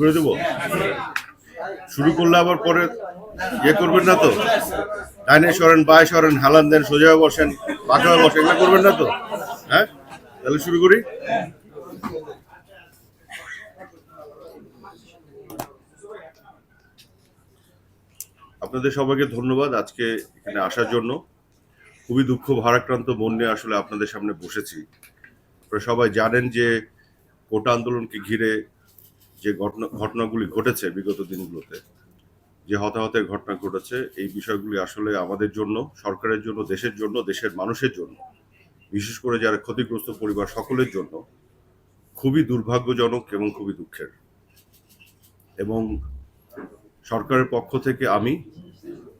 করে শুরু করলে আবার পরে ইয়ে করবেন না তো? ডাইনে সরেন, বায় সরেন, হালান দেন সোজা বসেন হয়ে বসেন, এগুলো করবেন না তো? হ্যাঁ? তাহলে শুরু করি। আপনাদের সবাইকে ধন্যবাদ আজকে এখানে আসার জন্য। খুবই দুঃখ, ভারাক্রান্ত মন নিয়ে আসলে আপনাদের সামনে বসেছি। আপনারা সবাই জানেন যে কোটা আন্দোলনকে ঘিরে যে ঘটনা, ঘটনাগুলি ঘটেছে বিগত দিনগুলোতে, যে হতাহতের ঘটনা ঘটেছে, এই বিষয়গুলি আসলে আমাদের জন্য, সরকারের জন্য, দেশের জন্য, দেশের মানুষের জন্য, বিশেষ করে যারা ক্ষতিগ্রস্ত পরিবার সকলের জন্য খুবই দুর্ভাগ্যজনক এবং খুবই দুঃখের। এবং সরকারের পক্ষ থেকে আমি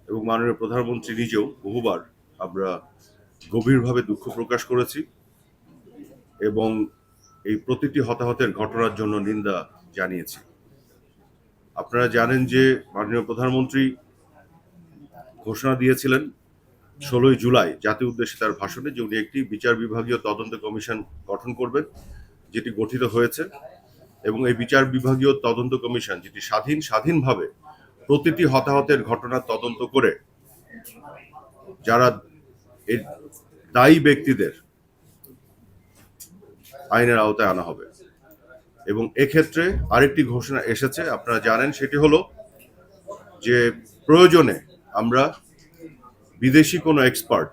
এবং মাননীয় প্রধানমন্ত্রী নিজেও বহুবার আমরা গভীরভাবে দুঃখ প্রকাশ করেছি এবং এই প্রতিটি হতাহতের ঘটনার জন্য নিন্দা জানিয়েছি। আপনারা জানেন যে মাননীয় প্রধানমন্ত্রী ঘোষণা দিয়েছিলেন ষোলোই জুলাই জাতীয় উদ্দেশ্যে তার ভাষণে যে উনি একটি বিচার বিভাগীয় তদন্ত কমিশন গঠন করবেন, যেটি গঠিত হয়েছে এবং এই বিচার বিভাগীয় তদন্ত কমিশন, যেটি স্বাধীন, স্বাধীনভাবে প্রতিটি হতাহতের ঘটনার তদন্ত করে যারা দায়ী ব্যক্তিদের আইনের আওতায় আনা হবে। এবং এক্ষেত্রে আরেকটি ঘোষণা এসেছে, আপনারা জানেন, সেটি হলো যে প্রয়োজনে আমরা বিদেশি কোনো এক্সপার্ট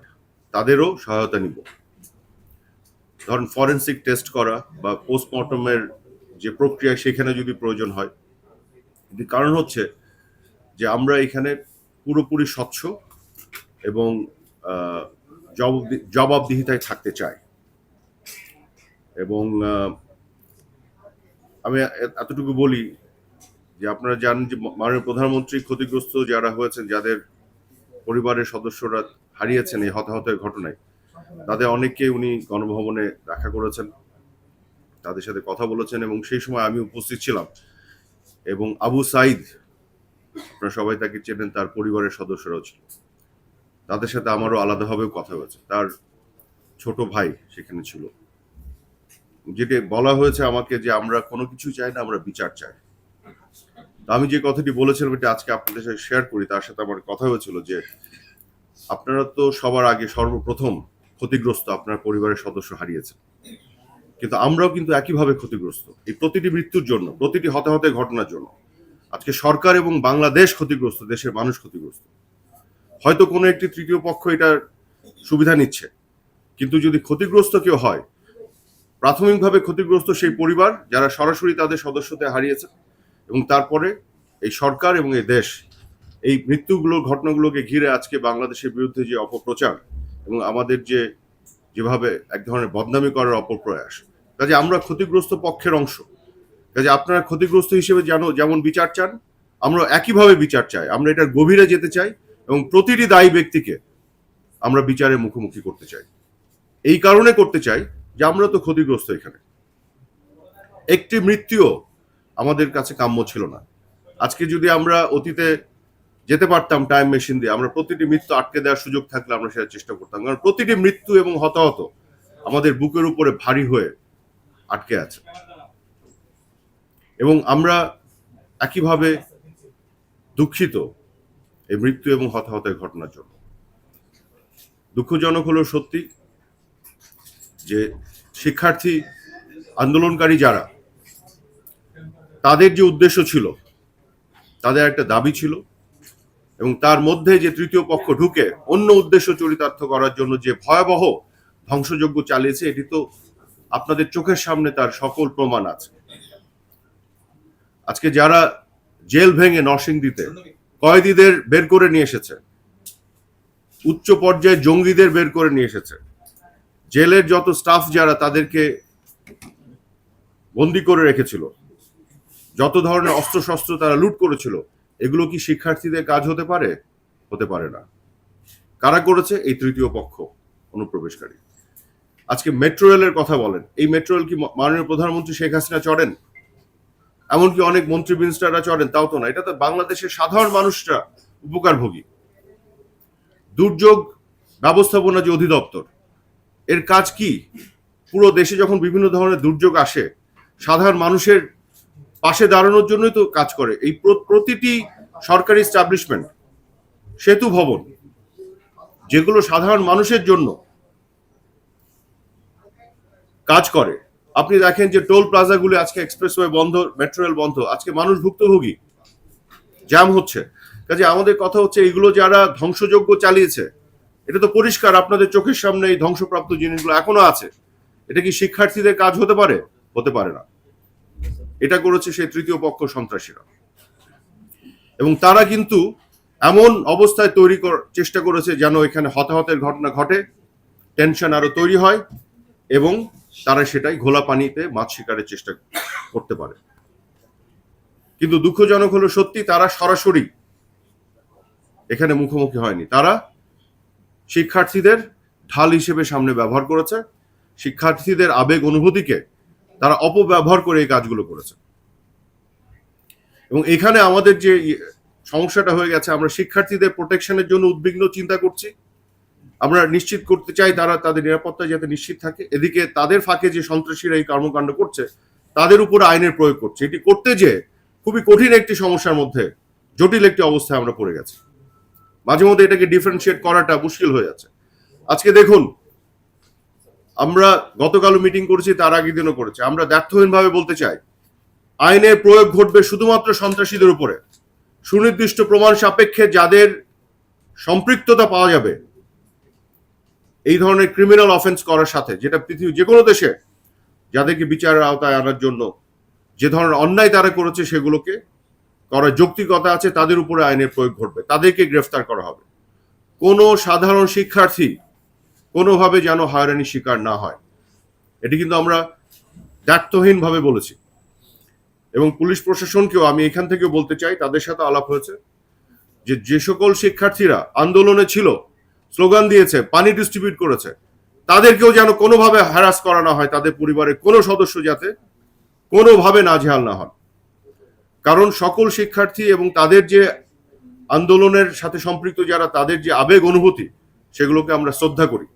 তাদেরও সহায়তা নিব। ধরেন ফরেন্সিক টেস্ট করা বা পোস্টমর্টমের যে প্রক্রিয়া, সেখানে যদি প্রয়োজন হয় কারণ হচ্ছে যে আমরা এখানে পুরোপুরি স্বচ্ছ এবং জবাবদি- জবাবদিহিতায় থাকতে চাই। এবং আমি এতটুকু বলি যে আপনারা জানেন যে মাননীয় প্রধানমন্ত্রী ক্ষতিগ্রস্ত যারা হয়েছেন, যাদের পরিবারের সদস্যরা হারিয়েছেন এই হতাহতের ঘটনায়, তাদের অনেককে উনি গণভবনে দেখা করেছেন, তাদের সাথে কথা বলেছেন এবং সেই সময় আমি উপস্থিত ছিলাম এবং আবু সাইদ, আপনারা সবাই তাকে চেনেন, তার পরিবারের সদস্যরাও ছিল তাদের সাথে আমারও আলাদাভাবেও কথা হয়েছে। তার ছোট ভাই সেখানে ছিল। যেটি বলা হয়েছে আমাকে যে আমরা কোনো কিছু চাই না, আমরা বিচার চাই। আমি যে কথাটি বলেছিলাম, এটা আজকে আপনাদের সাথে শেয়ার করি, তার সাথে আমার কথা হয়েছিল যে আপনারা তো সবার আগে সর্বপ্রথম ক্ষতিগ্রস্ত আপনার পরিবারের সদস্য হারিয়েছেন। কিন্তু আমরাও কিন্তু একইভাবে ক্ষতিগ্রস্ত। এই প্রতিটি মৃত্যুর জন্য, প্রতিটি হতাহতের ঘটনার জন্য। আজকে সরকার এবং বাংলাদেশ ক্ষতিগ্রস্ত, দেশের মানুষ ক্ষতিগ্রস্ত। হয়তো কোনো একটি তৃতীয় পক্ষ এটার সুবিধা নিচ্ছে। কিন্তু যদি ক্ষতিগ্রস্ত কেউ হয় প্রাথমিকভাবে ক্ষতিগ্রস্ত সেই পরিবার যারা সরাসরি তাদের সদস্যদের হারিয়েছে এবং তারপরে এই সরকার এবং এই দেশ এই মৃত্যুগুলো, ঘটনাগুলোকে ঘিরে আজকে বাংলাদেশের বিরুদ্ধে যে অপপ্রচার এবং আমাদের যে যেভাবে এক ধরনের বদনামি করার অপপ্রয়াস, কাজে আমরা ক্ষতিগ্রস্ত পক্ষের অংশ। কাজে আপনারা ক্ষতিগ্রস্ত হিসেবে জানো যেমন বিচার চান, আমরা একইভাবে বিচার চাই। আমরা এটার গভীরে যেতে চাই এবং প্রতিটি দায়ী ব্যক্তিকে আমরা বিচারের মুখোমুখি করতে চাই। এই কারণে করতে চাই যে আমরা তো ক্ষতিগ্রস্ত এখানে। একটি মৃত্যুও আমাদের কাছে কাম্য ছিল না। আজকে যদি আমরা অতীতে যেতে পারতাম টাইম মেশিন দিয়ে, আমরা প্রতিটি মৃত্যু আটকে দেওয়ার সুযোগ থাকলে আমরা সেটা চেষ্টা করতাম। কারণ প্রতিটি মৃত্যু এবং হতাহত আমাদের বুকের উপরে ভারী হয়ে আটকে আছে। এবং আমরা একইভাবে দুঃখিত এই মৃত্যু এবং হতাহতের ঘটনার জন্য। দুঃখজনক হলো সত্যি যে শিক্ষার্থী আন্দোলনকারী যারা, তাদের যে উদ্দেশ্য ছিল, তাদের একটা দাবি ছিল এবং তার মধ্যে যে তৃতীয় পক্ষ ঢুকে অন্য উদ্দেশ্য চরিতার্থ করার জন্য যে ভয়াবহ ধ্বংসযজ্ঞ চালিয়েছে, এটি তো আপনাদের চোখের সামনে তার সকল প্রমাণ আছে। আজকে যারা জেল ভেঙে নরসিংদীতে কয়েদিদের বের করে নিয়ে এসেছে, উচ্চ পর্যায়ে জঙ্গিদের বের করে নিয়ে এসেছে জেলের যত স্টাফ যারা তাদেরকে বন্দি করে রেখেছিল, যত ধরনের অস্ত্রশস্ত্র তারা লুট করেছিল, এগুলো কি শিক্ষার্থীদের কাজ হতে পারে? হতে পারে না। কারা করেছে? এই তৃতীয় পক্ষ, অনুপ্রবেশকারী। আজকে মেট্রো রেলের কথা বলেন, এই মেট্রো রেল কি মাননীয় প্রধানমন্ত্রী শেখ হাসিনা চড়েন? এমনকি অনেক মন্ত্রী মিনিস্টাররা চড়েন, তাও তো না। এটা তো বাংলাদেশের সাধারণ মানুষরা উপকারভোগী। দুর্যোগ ব্যবস্থাপনা যে অধিদপ্তর এর কাজ কি? পুরো দেশে যখন বিভিন্ন ধরনের দুর্যোগ আসে, সাধারণ মানুষের পাশে দাঁড়ানোর জন্যই তো কাজ করে। এই প্রতিটি সরকারি স্টাবলিশমেন্ট সেতু ভবন, যেগুলো সাধারণ মানুষের জন্য কাজ করে। আপনি দেখেন যে টোল প্লাজাগুলি আজকে এক্সপ্রেসওয়ে বন্ধ, মেট্রো রেল বন্ধ, আজকে মানুষ ভুক্তভোগী, জ্যাম হচ্ছে। কাজে আমাদের কথা হচ্ছে এইগুলো যারা ধ্বংসযজ্ঞ চালিয়েছে এটা তো পরিষ্কার, আপনাদের চোখের সামনে এই ধ্বংসপ্রাপ্ত জিনিসগুলো এখনও আছে। এটা কি শিক্ষার্থীদের কাজ হতে পারে? হতে পারে না। এটা করেছে সেই তৃতীয় পক্ষ সন্ত্রাসীরা। এবং তারা কিন্তু এমন অবস্থায় তৈরি চেষ্টা করেছে যেন এখানে হতাহতের ঘটনা ঘটে, টেনশন আরও তৈরি হয় এবং তারা সেটাই ঘোলা পানিতে মাছ শিকারের চেষ্টা করতে পারে। কিন্তু দুঃখজনক হলো সত্যি, তারা সরাসরি এখানে মুখোমুখি হয়নি। তারা শিক্ষার্থীদের ঢাল হিসেবে সামনে ব্যবহার করেছে। শিক্ষার্থীদের আবেগ অনুভূতিকে তারা অপব্যবহার করে এই কাজগুলো করেছে। এবং এখানে আমাদের যে সমস্যাটা হয়ে গেছে, আমরা শিক্ষার্থীদের প্রোটেকশনের জন্য উদ্বিগ্ন চিন্তা করছি। আমরা নিশ্চিত করতে চাই তারা তাদের নিরাপত্তা যাতে নিশ্চিত থাকে। এদিকে তাদের ফাঁকে যে সন্ত্রাসীরা এই কর্মকাণ্ড করছে, তাদের উপর আইনের প্রয়োগ করছে। এটি করতে যে খুবই কঠিন একটি সমস্যার মধ্যে জটিল একটি অবস্থায় আমরা পড়ে গেছি। মাঝে মধ্যে এটাকে ডিফারেন্সিয়েট করাটা মুশকিল হয়ে যাচ্ছে। আজকে দেখুন, আমরা গতকালও মিটিং করেছি, তার আগের দিনও করেছি। আমরা ব্যর্থহীনভাবে বলতে চাই, আইনের প্রয়োগ ঘটবে শুধুমাত্র সন্ত্রাসীদের উপরে। সুনির্দিষ্ট প্রমাণ সাপেক্ষে যাদের সম্পৃক্ততা পাওয়া যাবে, এই ধরনের ক্রিমিনাল অফেন্স করার সাথে, যেটা পৃথিবীর যে কোনো দেশে, যাদেরকে বিচারের আওতায় আনার জন্য যে ধরনের অন্যায় তারা করেছে সেগুলোকে করার যৌক্তিকতা আছে, তাদের উপরে আইনের প্রয়োগ ঘটবে। তাদেরকে গ্রেফতার করা হবে। কোনো সাধারণ শিক্ষার্থী কোনোভাবে যেন হয়রানির শিকার না হয়। এটি কিন্তু আমরা দায়িত্বহীনভাবে বলেছি। এবং পুলিশ প্রশাসনকেও আমি এখান থেকে বলতে চাই, তাদের সাথে আলাপ হয়েছে যে যে সকল শিক্ষার্থীরা আন্দোলনে ছিল, স্লোগান দিয়েছে, পানি ডিস্ট্রিবিউট করেছে, তাদেরকেও যেন কোনোভাবে হ্যারাস করা না হয়, তাদের পরিবারের কোনো সদস্য যাতে কোনোভাবে নাজেহাল না হন। কারণ সকল শিক্ষার্থী এবং তাদের যে আন্দোলনের সাথে সম্পৃক্ত যারা, তাদের যে আবেগ অনুভূতি, সেগুলোকে আমরা শ্রদ্ধা করি।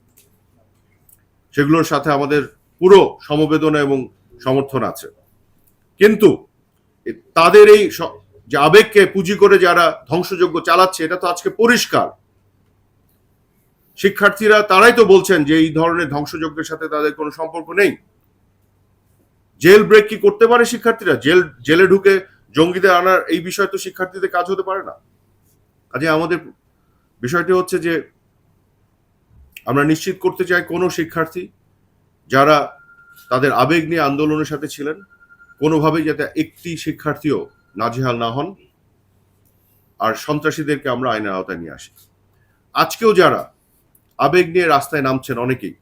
সেগুলোর সাথে আমাদের পুরো সমবেদনা এবং সমর্থন আছে। কিন্তু তাদের এই যে আবেগকে পুঁজি করে যারা ধ্বংসযজ্ঞ চালাচ্ছে, এটা তো আজকে পরিষ্কার। শিক্ষার্থীরা, তারাই তো বলছেন যে এই ধরনের ধ্বংসযজ্ঞের সাথে তাদের কোনো সম্পর্ক নেই। জেল ব্রেক কি করতে পারে শিক্ষার্থীরা? জেল, জেলে ঢুকে জঙ্গিদের আনার এই বিষয় তো শিক্ষার্থীদের কাজ হতে পারে না। কাজে আমাদের বিষয়টি হচ্ছে যে, আমরা নিশ্চিত করতে চাই কোনো শিক্ষার্থী যারা তাদের আবেগ নিয়ে আন্দোলনের সাথে ছিলেন, কোনোভাবেই যাতে একটি শিক্ষার্থীও নাজেহাল না হন আর সন্ত্রাসীদেরকে আমরা আইনের আওতায় নিয়ে আসি। আজকেও যারা আবেগ নিয়ে রাস্তায় নামছেন অনেকেই,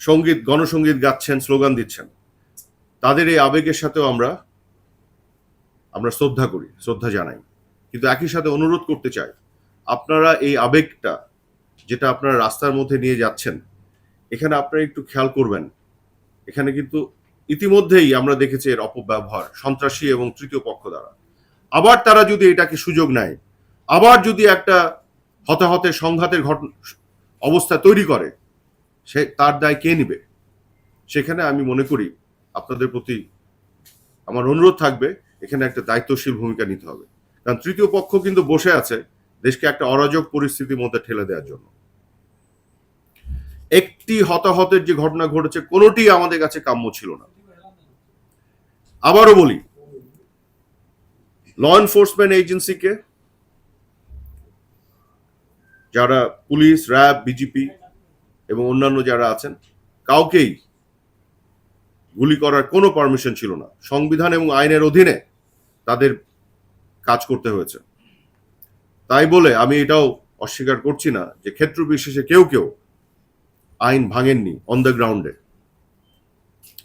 সংগীত গণসঙ্গীত গাচ্ছেন, স্লোগান দিচ্ছেন তাদের এই আবেগের সাথেও আমরা আমরা শ্রদ্ধা করি, শ্রদ্ধা জানাই। কিন্তু একই সাথে অনুরোধ করতে চাই, আপনারা এই আবেগটা যেটা আপনারা রাস্তার মধ্যে নিয়ে যাচ্ছেন, এখানে আপনারা একটু খেয়াল করবেন। এখানে কিন্তু ইতিমধ্যেই আমরা দেখেছি এর অপব্যবহার, সন্ত্রাসী এবং তৃতীয় পক্ষ দ্বারা। আবার তারা যদি এটাকে সুযোগ নেয়, আবার যদি একটা হতাহতের সংঘাতের ঘটনা, অবস্থা তৈরি করে, সে, তার দায় কে নিবে? সেখানে আমি মনে করি আপনাদের প্রতি আমার অনুরোধ থাকবে, এখানে একটা দায়িত্বশীল ভূমিকা নিতে হবে। কারণ তৃতীয় পক্ষ কিন্তু বসে আছে দেশকে একটা অরাজক পরিস্থিতির মধ্যে ঠেলে দেওয়ার জন্য। একটি হতাহতের যে ঘটনা ঘটেছে, কোনোটি আমাদের কাছে কাম্য ছিল না। আবারও বলি ল এনফোর্সমেন্ট এজেন্সিকে যারা পুলিশ, র্যাব, বিজিপি এবং অন্যান্য যারা আছেন, কাউকেই গুলি করার কোনো পারমিশন ছিল না। সংবিধান এবং আইনের অধীনে তাদের কাজ করতে হয়েছে। তাই বলে আমি এটাও অস্বীকার করছি না যে ক্ষেত্র বিশেষে কেউ কেউ আইন ভাঙেননি অন দ্য গ্রাউন্ডে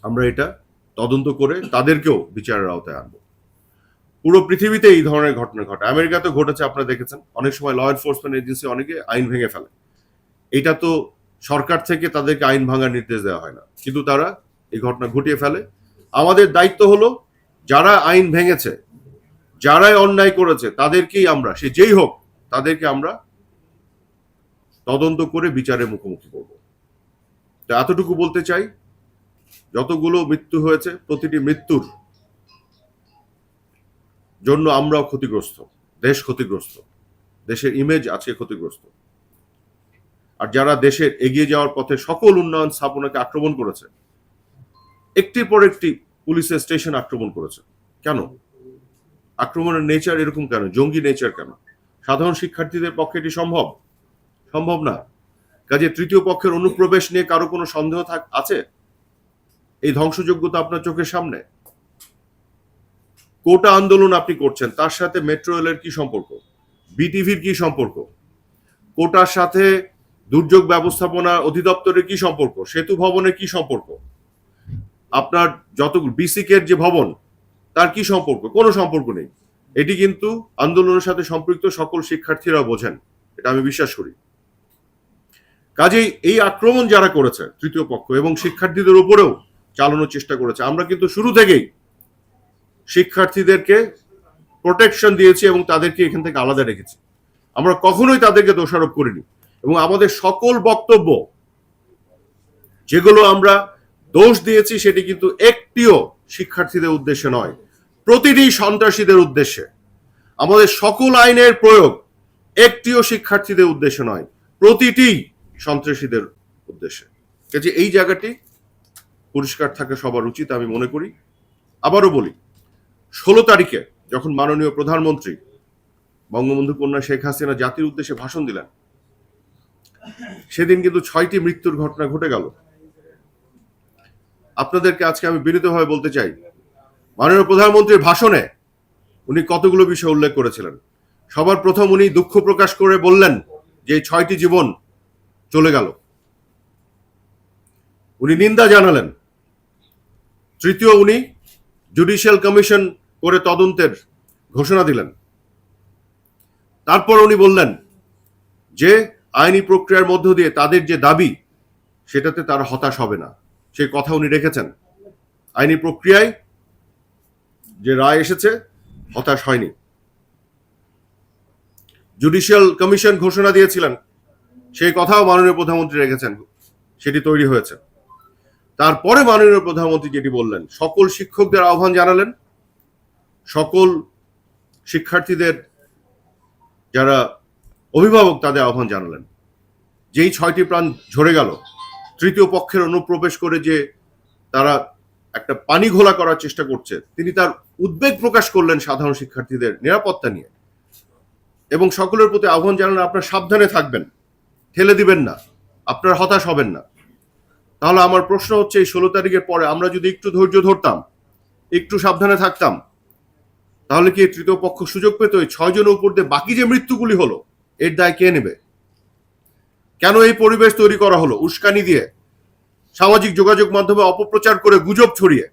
আমরা এটা তদন্ত করে তাদেরকেও বিচারের আওতায় আনব। পুরো পৃথিবীতে এই ধরনের ঘটনা ঘটে। আমেরিকাতে ঘটেছে, আপনারা দেখেছেন। অনেক সময় ল এনফোর্সমেন্ট এজেন্সি অনেকে আইন ভেঙে ফেলে। এটা তো সরকার থেকে তাদেরকে আইন ভাঙার নির্দেশ দেওয়া হয় না। কিন্তু তারা এই ঘটনা ঘটিয়ে ফেলে। আমাদের দায়িত্ব হলো, যারা আইন ভেঙেছে, যারাই অন্যায় করেছে, তাদেরকেই আমরা, সে যেই হোক, তাদেরকে আমরা তদন্ত করে বিচারের মুখোমুখি করব। তো এতটুকু বলতে চাই, যতগুলো মৃত্যু হয়েছে, প্রতিটি মৃত্যুর জন্য আমরাও ক্ষতিগ্রস্ত, দেশ ক্ষতিগ্রস্ত, দেশের ইমেজ আজকে ক্ষতিগ্রস্ত। আর যারা দেশের এগিয়ে যাওয়ার পথে সকল উন্নয়ন স্থাপনাকে আক্রমণ করেছে একটির পর একটি পুলিশের স্টেশন আক্রমণ করেছে। কেন? আক্রমণের নেচার এরকম কেন? জঙ্গি নেচার কেন? সাধারণ শিক্ষার্থীদের পক্ষে এটি সম্ভব? সম্ভব না। কাজে তৃতীয় পক্ষের অনুপ্রবেশ নিয়ে কারও কোনো সন্দেহ থাক আছে? এই ধ্বংসযোগ্যতা আপনার চোখের সামনে? কোটা আন্দোলন আপনি করছেন, তার সাথে মেট্রো রেলের কি সম্পর্ক? বিটিভির কি সম্পর্ক? কোটার সাথে দুর্যোগ ব্যবস্থাপনা অধিদপ্তরের কি সম্পর্ক? সেতু ভবনের কি সম্পর্ক? আপনার যত বিসিকের যে ভবন, তার কি সম্পর্ক? কোনো সম্পর্ক নেই। এটি কিন্তু আন্দোলনের সাথে সম্পৃক্ত সকল শিক্ষার্থীরা বোঝেন। এটা আমি বিশ্বাস করি। কাজেই এই আক্রমণ যারা করেছে, তৃতীয় পক্ষ এবং শিক্ষার্থীদের উপরেও চালানোর চেষ্টা করেছে, আমরা কিন্তু শুরু থেকেই শিক্ষার্থীদেরকে প্রোটেকশন দিয়েছি এবং তাদেরকে এখান থেকে আলাদা রেখেছি। আমরা কখনোই তাদেরকে দোষারোপ করিনি এবং আমাদের সকল বক্তব্য, যেগুলো আমরা দোষ দিয়েছি সেটি কিন্তু একটিও শিক্ষার্থীদের উদ্দেশ্যে নয়, প্রতিটি সন্ত্রাসীদের উদ্দেশ্যে। আমাদের সকল আইনের প্রয়োগ একটিও শিক্ষার্থীদের উদ্দেশ্যে নয়, প্রতিটি সন্ত্রাসীদের উদ্দেশ্যে। কাজে এই জায়গাটি পরিষ্কার থাকা সবার উচিত আমি মনে করি। আবারও বলি, ষোলো তারিখে যখন মাননীয় প্রধানমন্ত্রী বঙ্গবন্ধু কন্যা শেখ হাসিনা জাতির উদ্দেশ্যে ভাষণ দিলেন, সেদিন কিন্তু ছয়টি মৃত্যুর ঘটনা ঘটে গেল। আপনাদেরকে আজকে আমি বিনীতভাবে বলতে চাই, মাননীয় প্রধানমন্ত্রীর ভাষণে উনি কতগুলো বিষয় উল্লেখ করেছিলেন। সবার প্রথম উনি দুঃখ প্রকাশ করে বললেন যে ছয়টি জীবন চলে গেল। উনি নিন্দা জানালেন। তৃতীয় উনি জুডিশিয়াল কমিশন করে তদন্তের ঘোষণা দিলেন। তারপর উনি বললেন যে আইনি প্রক্রিয়ার মধ্য দিয়ে তাদের যে দাবি, সেটাতে তারা হতাশ হবে না। সেই কথা উনি রেখেছেন। আইনি প্রক্রিয়ায় যে রায় এসেছে, হতাশ হয়নি। জুডিশিয়াল কমিশন ঘোষণা দিয়েছিলেন, সেই কথাও মাননীয় প্রধানমন্ত্রী রেখেছেন, সেটি তৈরি হয়েছে। তারপরে মাননীয় প্রধানমন্ত্রী যেটি বললেন, সকল শিক্ষকদের আহ্বান জানালেন, সকল শিক্ষার্থীদের যারা অভিভাবক তাদের আহ্বান জানালেন। যেই ছয়টি প্রাণ ঝরে গেল তৃতীয় পক্ষের অনুপ্রবেশ করে যে তারা একটা পানি ঘোলা করার চেষ্টা করছে, তিনি তার উদ্বেগ প্রকাশ করলেন সাধারণ শিক্ষার্থীদের নিরাপত্তা নিয়ে। এবং সকলের প্রতি আহ্বান জানালেন, আপনার সাবধানে থাকবেন, ঠেলে দিবেন না, আপনার হতাশ হবেন না। তাহলে আমার প্রশ্ন হচ্ছে, এই ষোলো তারিখের পরে আমরা যদি একটু ধৈর্য ধরতাম, একটু সাবধানে থাকতাম, তাহলে কি তৃতীয় পক্ষ সুযোগ পেত? ছয় জনের উপর দিয়ে বাকি যে মৃত্যুগুলি হলো, এর দায় কে নেবে? কেন এই পরিবেশ তৈরি করা হলো? উস্কানি দিয়ে সামাজিক যোগাযোগ মাধ্যমে অপপ্রচার করে গুজব ছড়িয়ে।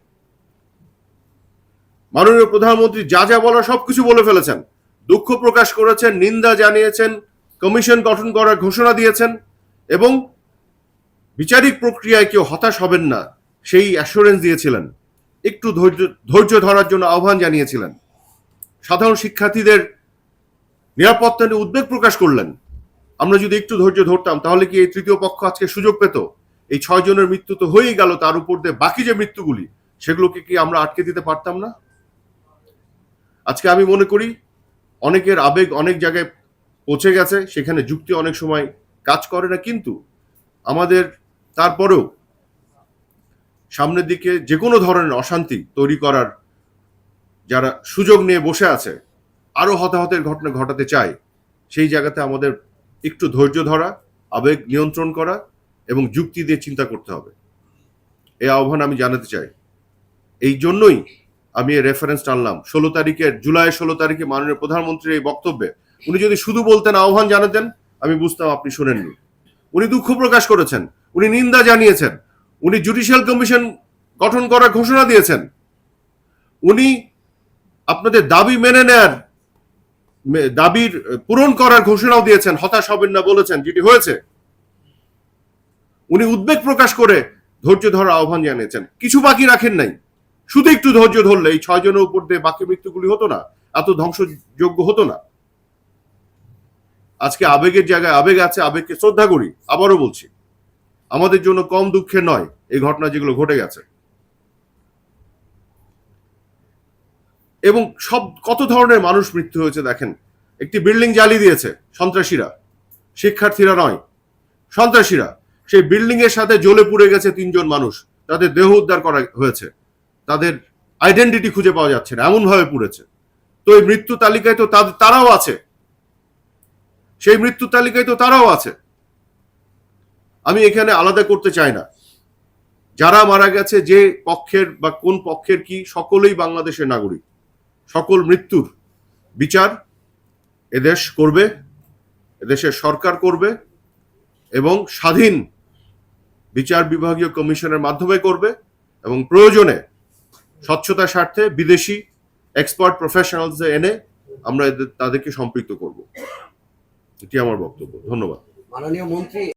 মাননীয় প্রধানমন্ত্রী যা যা বলা সবকিছু বলে ফেলেছেন। দুঃখ প্রকাশ করেছেন, নিন্দা জানিয়েছেন, কমিশন গঠন করার ঘোষণা দিয়েছেন এবং বিচারিক প্রক্রিয়ায় কেউ হতাশ হবেন না, সেই অ্যাসুরেন্স দিয়েছিলেন। একটু ধৈর্য ধৈর্য ধরার জন্য আহ্বান জানিয়েছিলেন। সাধারণ শিক্ষার্থীদের নিরাপত্তা নিয়ে উদ্বেগ প্রকাশ করলেন। আমরা যদি একটু ধৈর্য ধরতাম, তাহলে কি এই তৃতীয় পক্ষ আজকে সুযোগ পেত? এই ছয় জনের মৃত্যু তো হয়েই গেল, তার উপর দিয়ে বাকি যে মৃত্যুগুলি, সেগুলোকে কি আমরা আটকে দিতে পারতাম না? আজকে আমি মনে করি, অনেকের আবেগ অনেক জায়গায় পৌঁছে গেছে, সেখানে যুক্তি অনেক সময় কাজ করে না, কিন্তু আমাদের তারপরেও সামনের দিকে যে কোনো ধরনের অশান্তি তৈরি করার যারা সুযোগ নিয়ে বসে আছে আরও হতাহতের ঘটনা ঘটাতে চায়, সেই জায়গাতে আমাদের একটু ধৈর্য ধরা, আবেগ নিয়ন্ত্রণ করা এবং যুক্তি দিয়ে চিন্তা করতে হবে। এই আহ্বান আমি জানাতে চাই। এই জন্যই আমি রেফারেন্স টানলাম। ষোলো তারিখের জুলাই ষোলো তারিখে মাননীয় প্রধানমন্ত্রীর এই বক্তব্যে। উনি যদি শুধু বলতেন, আহ্বান জানাতেন, আমি বুঝতাম আপনি শোনেননি। উনি দুঃখ প্রকাশ করেছেন। উনি নিন্দা জানিয়েছেন। উনি জুডিশিয়াল কমিশন গঠন করার ঘোষণা দিয়েছেন। উনি আপনাদের দাবি মেনে নেয়ার দাবির পূরণ করার ঘোষণাও দিয়েছেন, হতাশ হবেন না বলেছেন, যেটি হয়েছে। উনি উদ্বেগ প্রকাশ করে ধৈর্য ধরার আহ্বান জানিয়েছেন। কিছু বাকি রাখেন নাই। শুধু একটু ধৈর্য ধরলে এই ছয় জনের উপর দিয়ে বাকি মৃত্যুগুলি হতো না, এত ধ্বংসযোগ্য হতো না। আজকে আবেগের জায়গায় আবেগ আছে, আবেগকে শ্রদ্ধা করি, আবারও বলছি, আমাদের জন্য কম দুঃখের নয়, এই ঘটনা যেগুলো ঘটে গেছে। এবং সব কত ধরনের মানুষ মৃত্যু হয়েছে দেখেন। একটি বিল্ডিং জ্বালিয়ে দিয়েছে সন্ত্রাসীরা। শিক্ষার্থীরা নয়। সন্ত্রাসীরা। সেই বিল্ডিং এর সাথে জ্বলে পুড়ে গেছে তিনজন মানুষ। তাদের দেহ উদ্ধার করা হয়েছে। তাদের আইডেন্টিটি খুঁজে পাওয়া যাচ্ছে না। এমন ভাবে পুড়েছে। তো এই মৃত্যু তালিকায় তো তারাও আছে। সেই মৃত্যু তালিকায় তো তারাও আছে। আমি এখানে আলাদা করতে চাই না। যারা মারা গেছে, যে পক্ষের বা কোন পক্ষের কি, সকলেই বাংলাদেশের নাগরিক। সকল মৃত্যুর বিচার এদেশ করবে এদেশের সরকার করবে এবং স্বাধীন বিচার বিভাগীয় কমিশনের মাধ্যমে করবে এবং প্রয়োজনে স্বচ্ছতার স্বার্থে বিদেশি এক্সপার্ট প্রফেশনালস এনে আমরা এদের- তাদেরকে সম্পৃক্ত করব। এটি আমার বক্তব্য। ধন্যবাদ। মাননীয় মন্ত্রী